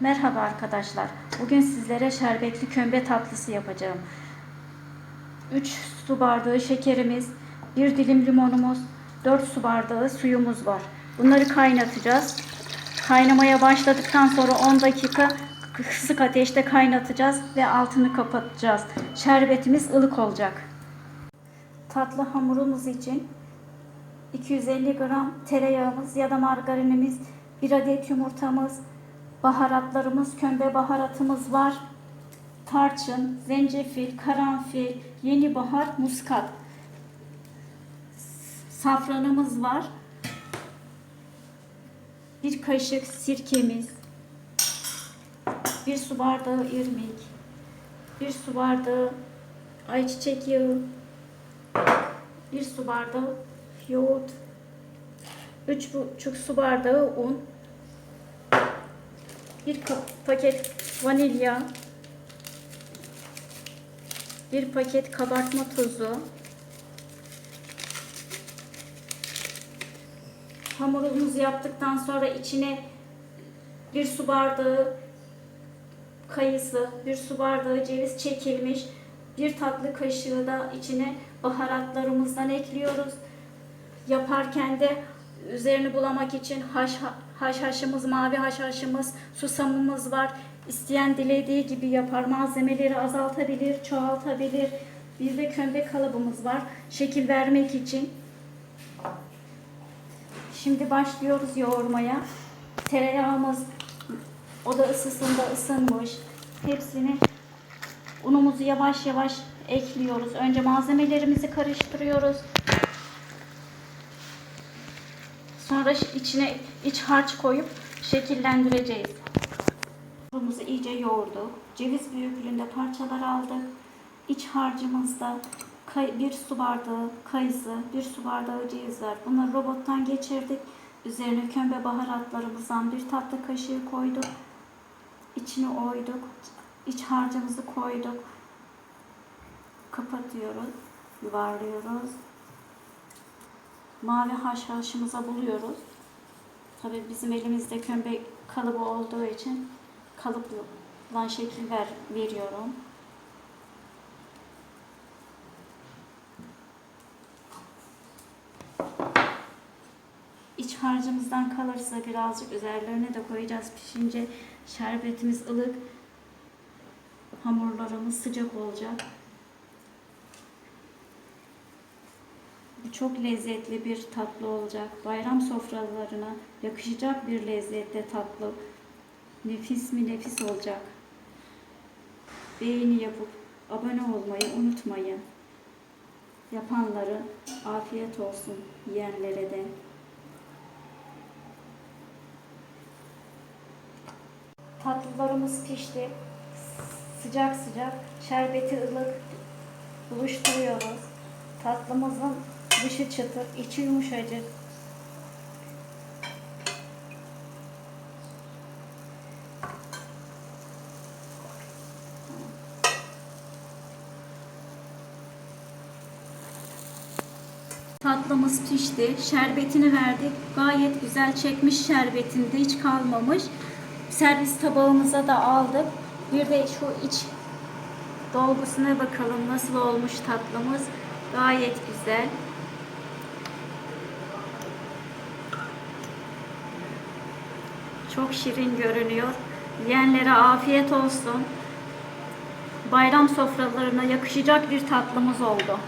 Merhaba arkadaşlar. Bugün sizlere şerbetli kömbe tatlısı yapacağım. 3 su bardağı şekerimiz, 1 dilim limonumuz, 4 su bardağı suyumuz var. Bunları kaynatacağız. Kaynamaya başladıktan sonra 10 dakika kısık ateşte kaynatacağız ve altını kapatacağız. Şerbetimiz ılık olacak. Tatlı hamurumuz için 250 gram tereyağımız ya da margarinimiz, bir adet yumurtamız, baharatlarımız, kömbe baharatımız var. Tarçın, zencefil, karanfil, yeni bahar, muskat. Safranımız var. Bir kaşık sirkemiz. Bir su bardağı irmik. Bir su bardağı ayçiçek yağı. Bir su bardağı yoğurt. Üç buçuk su bardağı un. Bir paket vanilya. Bir paket kabartma tozu. Hamurumuzu yaptıktan sonra içine bir su bardağı kayısı, bir su bardağı ceviz çekilmiş, bir tatlı kaşığı da içine baharatlarımızdan ekliyoruz. Yaparken de üzerini bulamak için haş, haşhaşımız, mavi haşhaşımız, susamımız var. İsteyen dilediği gibi yapar. Malzemeleri azaltabilir, çoğaltabilir. Bir de kömbe kalıbımız var. Şekil vermek için. Şimdi başlıyoruz yoğurmaya. Tereyağımız oda ısısında ısınmış. Hepsini unumuzu yavaş yavaş ekliyoruz. Önce malzemelerimizi karıştırıyoruz. Sonra içine iç harç koyup şekillendireceğiz. Unumuzu iyice yoğurduk. Ceviz büyüklüğünde parçalar aldık. İç harcımızda bir su bardağı kayısı, bir su bardağı ceviz var. Bunları robottan geçirdik. Üzerine kömbe baharatlarımızdan bir tatlı kaşığı koyduk. İçine oyduk. İç harcımızı koyduk. Kapatıyoruz. Yuvarlıyoruz. Mavi haşhaşımıza buluyoruz. Tabii bizim elimizde kömbe kalıbı olduğu için kalıpla şekil ver, veriyorum. İç harcımızdan kalırsa birazcık üzerlerine de koyacağız pişince şerbetimiz ılık hamurlarımız sıcak olacak. Çok lezzetli bir tatlı olacak. Bayram sofralarına yakışacak bir lezzette tatlı. Nefis mi nefis olacak. Beğeni yapıp abone olmayı unutmayın. Yapanları afiyet olsun yiyenlere de. Tatlılarımız pişti. Sıcak sıcak şerbeti ılık buluşturuyoruz. Tatlımızın dışı çıtır, içi yumuşacık. Tatlımız pişti. Şerbetini verdik. Gayet güzel çekmiş şerbetinde hiç kalmamış. Servis tabağımıza da aldık. Bir de şu iç dolgusuna bakalım nasıl olmuş tatlımız. Gayet güzel. Çok şirin görünüyor. Yiyenlere afiyet olsun. Bayram sofralarına yakışacak bir tatlımız oldu.